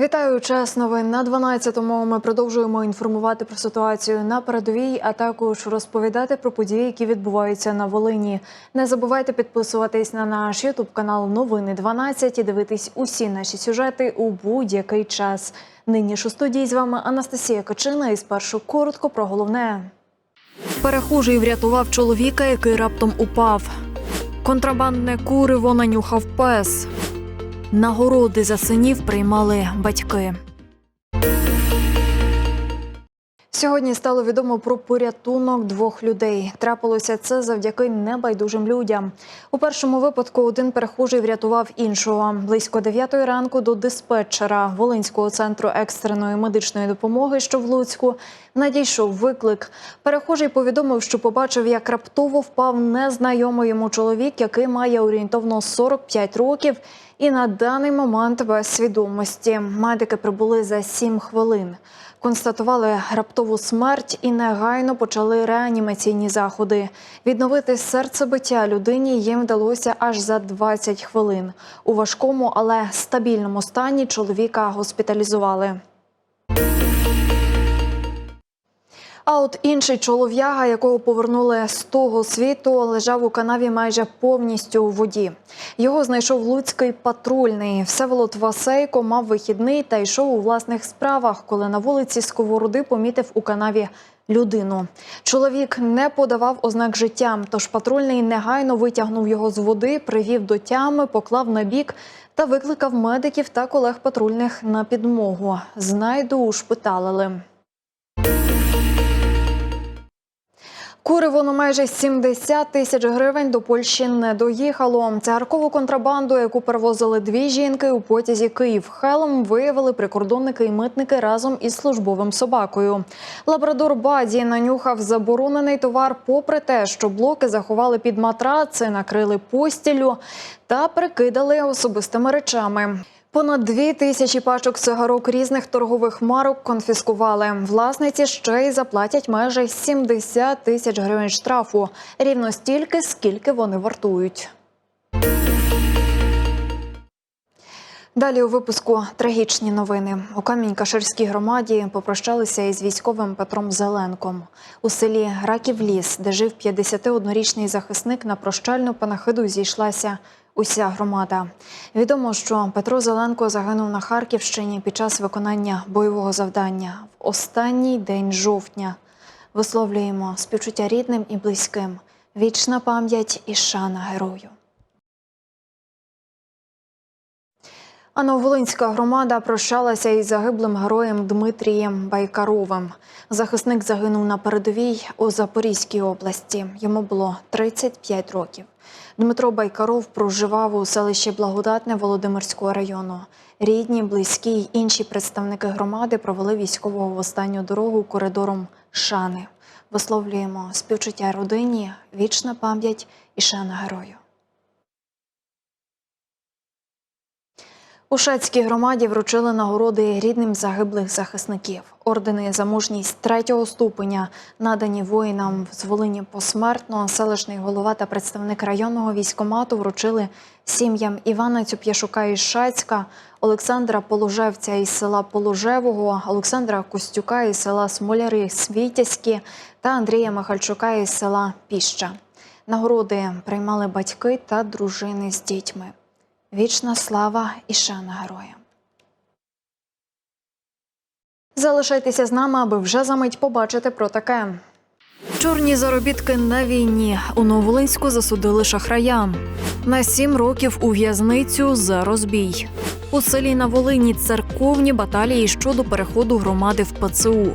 Вітаю час новин на 12-му. Ми продовжуємо інформувати про ситуацію на передовій, а також розповідати про події, які відбуваються на Волині. Не забувайте підписуватись на наш Ютуб канал Новини 12 і дивитись усі наші сюжети у будь-який час. Нині ж у студії з вами Анастасія Качина. І спершу коротко про головне. Перехожий врятував чоловіка, який раптом упав. Контрабандне куриво нанюхав пес. Нагороди за синів приймали батьки. Сьогодні стало відомо про порятунок двох людей. Трапилося це завдяки небайдужим людям. У першому випадку один перехожий врятував іншого. Близько 9 ранку до диспетчера Волинського центру екстреної медичної допомоги, що в Луцьку, надійшов виклик. Перехожий повідомив, що побачив, як раптово впав незнайомий йому чоловік, який має орієнтовно 45 років. І на даний момент без свідомості медики прибули за 7 хвилин. Констатували раптову смерть і негайно почали реанімаційні заходи. Відновити серцебиття людині їм вдалося аж за 20 хвилин. У важкому, але стабільному стані чоловіка госпіталізували. А от інший чолов'яга, якого повернули з того світу, лежав у канаві майже повністю у воді. Його знайшов луцький патрульний. Всеволод Васейко мав вихідний та йшов у власних справах, коли на вулиці Сковороди помітив у канаві людину. Чоловік не подавав ознак життя, тож патрульний негайно витягнув його з води, привів до тями, поклав на бік та викликав медиків та колег патрульних на підмогу. Знайду ушпиталили. Куриво на майже 70 тисяч гривень до Польщі не доїхало. Цигаркову контрабанду, яку перевозили дві жінки у потязі Київ Хелм, виявили прикордонники і митники разом із службовим собакою. Лабрадор Баді нанюхав заборонений товар, попри те, що блоки заховали під матраци, накрили постілю та прикидали особистими речами. Понад дві тисячі пачок цигарок різних торгових марок конфіскували. Власниці ще й заплатять майже 70 тисяч гривень штрафу. Рівно стільки, скільки вони вартують. Далі у випуску трагічні новини. У Камінь-Каширській громаді попрощалися із військовим Петром Зеленком. У селі Раків Ліс, де жив 51-річний захисник, на прощальну панахиду зійшлася уся громада. Відомо, що Петро Зеленко загинув на Харківщині під час виконання бойового завдання в останній день жовтня. Висловлюємо співчуття рідним і близьким. Вічна пам'ять і шана герою. А Нововолинська громада прощалася із загиблим героєм Дмитрієм Байкаровим. Захисник загинув на передовій у Запорізькій області. Йому було 35 років. Дмитро Байкаров проживав у селищі Благодатне Володимирського району. Рідні, близькі й інші представники громади провели військового в останню дорогу коридором Шани. Висловлюємо співчуття родині, вічна пам'ять і шана герою. У Шацькій громаді вручили нагороди рідним загиблих захисників. Ордени за мужність третього ступеня надані воїнам з Волині посмертно. Селищний голова та представник районного військомату вручили сім'ям Івана Цюп'яшука із Шацька, Олександра Положевця із села Положевого, Олександра Костюка із села Смоляри Світязькі та Андрія Михальчука із села Піща. Нагороди приймали батьки та дружини з дітьми. Вічна слава і шана героям. Залишайтеся з нами, аби вже за мить побачити про таке. Чорні заробітки на війні у Новолинську засудили шахрая. На сім років у в'язницю за розбій. У селі на Волині церковні баталії щодо переходу громади в ПЦУ.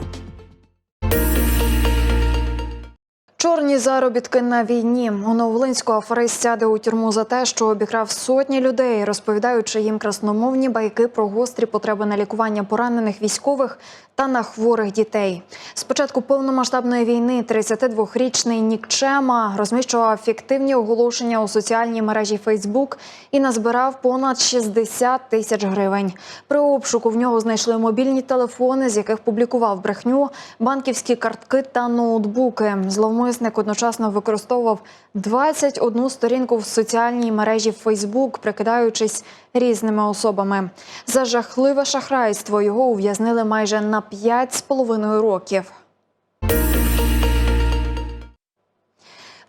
Чорні заробітки на війні. У Новолинську аферист сяде у тюрму за те, що обікрав сотні людей, розповідаючи їм красномовні байки про гострі потреби на лікування поранених військових та на хворих дітей. З початку повномасштабної війни 32-річний Нікчема розміщував фіктивні оголошення у соціальній мережі Фейсбук і назбирав понад 60 тисяч гривень. При обшуку в нього знайшли мобільні телефони, з яких публікував брехню, банківські картки та ноутбуки. Зловмисник зловмисник одночасно використовував 21 сторінку в соціальній мережі Facebook, прикидаючись різними особами. За жахливе шахрайство його ув'язнили майже на 5,5 років.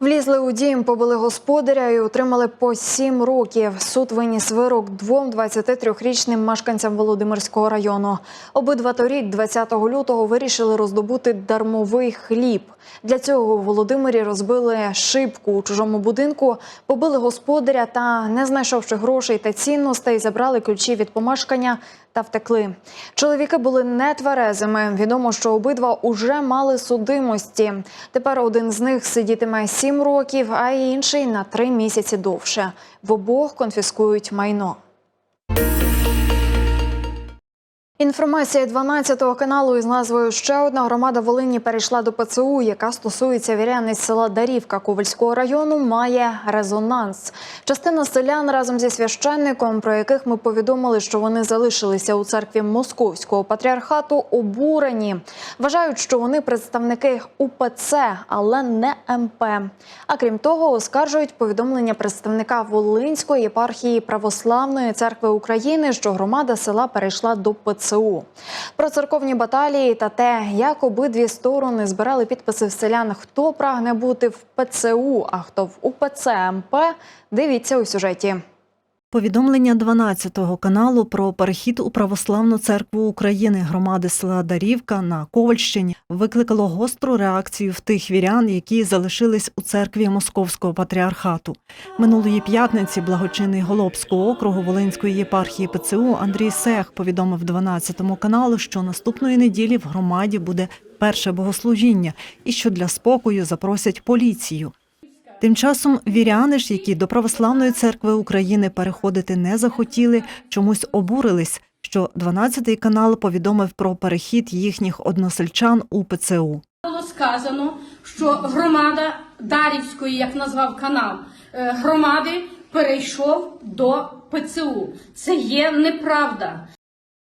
Влізли у дім, побили господаря і отримали по сім років. Суд виніс вирок двом 23-річним мешканцям Володимирського району. Обидва торік, 20 лютого, вирішили роздобути дармовий хліб. Для цього у Володимирі розбили шибку у чужому будинку, побили господаря та, не знайшовши грошей та цінностей, забрали ключі від помешкання та втекли. Чоловіки були нетверезими. Відомо, що обидва уже мали судимості. Тепер один з них сидітиме сім років, а інший на три місяці довше. В обох конфіскують майно. Інформація 12 каналу із назвою Ще одна громада Волині перейшла до ПЦУ, яка стосується віряниць села Дарівка Ковальського району, має резонанс. Частина селян разом зі священником, про яких ми повідомили, що вони залишилися у церкві Московського патріархату, обурені. Вважають, що вони представники УПЦ, але не МП. А крім того, оскаржують повідомлення представника Волинської єпархії Православної церкви України, що громада села перейшла до ПЦУ. Про церковні баталії та те, як обидві сторони збирали підписи в селян, хто прагне бути в ПЦУ, а хто в УПЦ МП, дивіться у сюжеті. Повідомлення 12-го каналу про перехід у Православну церкву України громади села Дарівка на Ковальщині викликало гостру реакцію в тих вірян, які залишились у церкві Московського патріархату. Минулої п'ятниці благочинний Голобського округу Волинської єпархії ПЦУ Андрій Сех повідомив 12-му каналу, що наступної неділі в громаді буде перше богослужіння і що для спокою запросять поліцію. Тим часом віряни ж, які до Православної церкви України переходити не захотіли, чомусь обурились, що 12-й канал повідомив про перехід їхніх односельчан у ПЦУ. Було сказано, що громада Дарівської, як назвав канал, е, громади перейшов до ПЦУ. Це є неправда.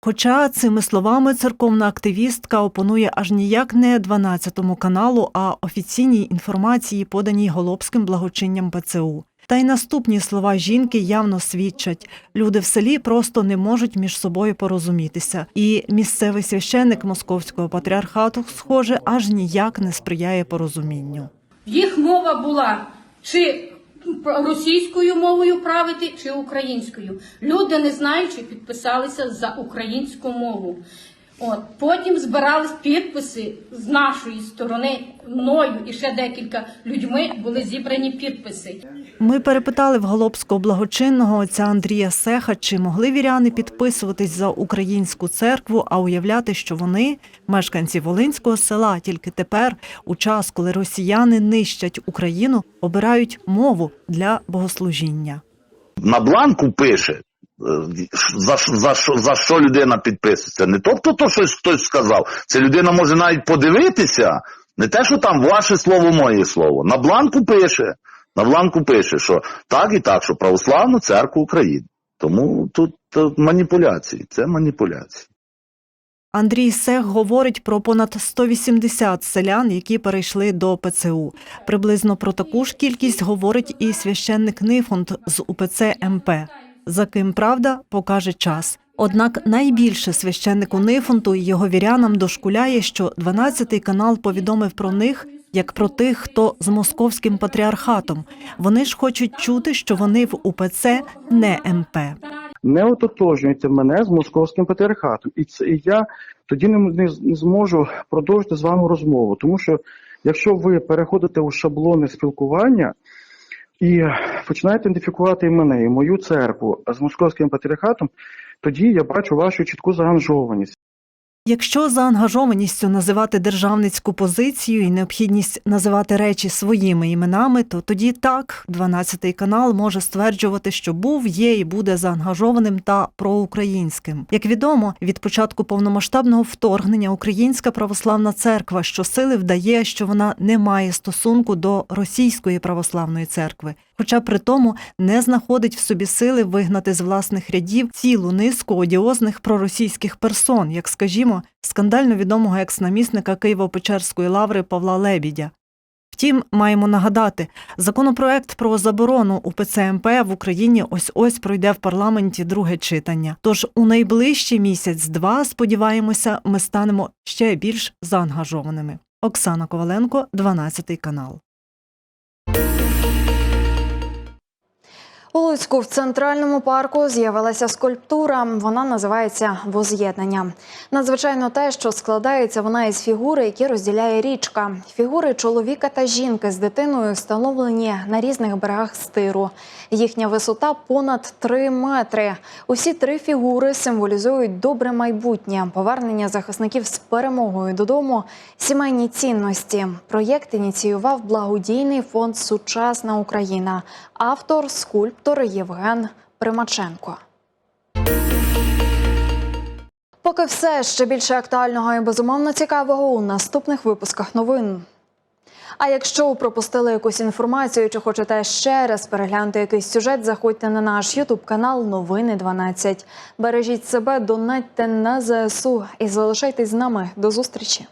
Хоча цими словами церковна активістка опонує аж ніяк не 12-му каналу, а офіційній інформації, поданій Голобським благочинням ПЦУ. Та й наступні слова жінки явно свідчать: люди в селі просто не можуть між собою порозумітися. І місцевий священник московського патріархату, схоже, аж ніяк не сприяє порозумінню. Їх мова була чи російською мовою правити, чи українською. Люди, не знаючи, підписалися за українську мову. От потім збирались підписи з нашої сторони, мною і ще декілька людьми були зібрані підписи. Ми перепитали в Голобського благочинного отця Андрія Сеха, чи могли віряни підписуватись за українську церкву, а уявляти, що вони, мешканці Волинського села, тільки тепер, у час, коли росіяни нищать Україну, обирають мову для богослужіння. на бланку пише, е, за, за, що, за що людина підписується. Не тобто то щось хтось сказав. Це людина може навіть подивитися, не те, що там ваше слово, моє слово. На бланку пише, на бланку пише, що так і так, що Православна церква України. Тому тут, тут маніпуляції, це маніпуляції. Андрій Сех говорить про понад 180 селян, які перейшли до ПЦУ. Приблизно про таку ж кількість говорить і священник Нифонт з УПЦ МП. За ким правда покаже час. Однак найбільше священнику Нифонту і його вірянам дошкуляє, що 12-й канал повідомив про них як про тих, хто з московським патріархатом. Вони ж хочуть чути, що вони в УПЦ не МП. не ототожнюєте мене з московським патріархатом. І це і я тоді не, не, не зможу продовжити з вами розмову. Тому що якщо ви переходите у шаблони спілкування і починаєте ідентифікувати і мене, і мою церкву з московським патріархатом, тоді я бачу вашу чітку заангажованість. Якщо заангажованістю називати державницьку позицію і необхідність називати речі своїми іменами, то тоді так, 12-й канал може стверджувати, що був, є і буде заангажованим та проукраїнським. Як відомо, від початку повномасштабного вторгнення Українська православна церква щосили вдає, що вона не має стосунку до російської православної церкви. Хоча при тому не знаходить в собі сили вигнати з власних рядів цілу низку одіозних проросійських персон, як скажімо, скандально відомого екс-намісника Києво-Печерської лаври Павла Лебідя. Втім, маємо нагадати, законопроект про заборону УПЦ МП в Україні ось ось пройде в парламенті друге читання. Тож у найближчий місяць-два, сподіваємося, ми станемо ще більш заангажованими. Оксана Коваленко, 12 канал. У Луцьку в центральному парку з'явилася скульптура. Вона називається Воз'єднання. Надзвичайно те, що складається вона із фігури, які розділяє річка. Фігури чоловіка та жінки з дитиною встановлені на різних берегах стиру. Їхня висота понад 3 метри. Усі три фігури символізують добре майбутнє, повернення захисників з перемогою додому, сімейні цінності. Проєкт ініціював благодійний фонд Сучасна Україна. Автор скульптор Євген Примаченко. Поки все ще більше актуального і безумовно цікавого у наступних випусках новин. А якщо пропустили якусь інформацію чи хочете ще раз переглянути якийсь сюжет, заходьте на наш Ютуб канал Новини 12. Бережіть себе, донатьте на ЗСУ і залишайтесь з нами. До зустрічі.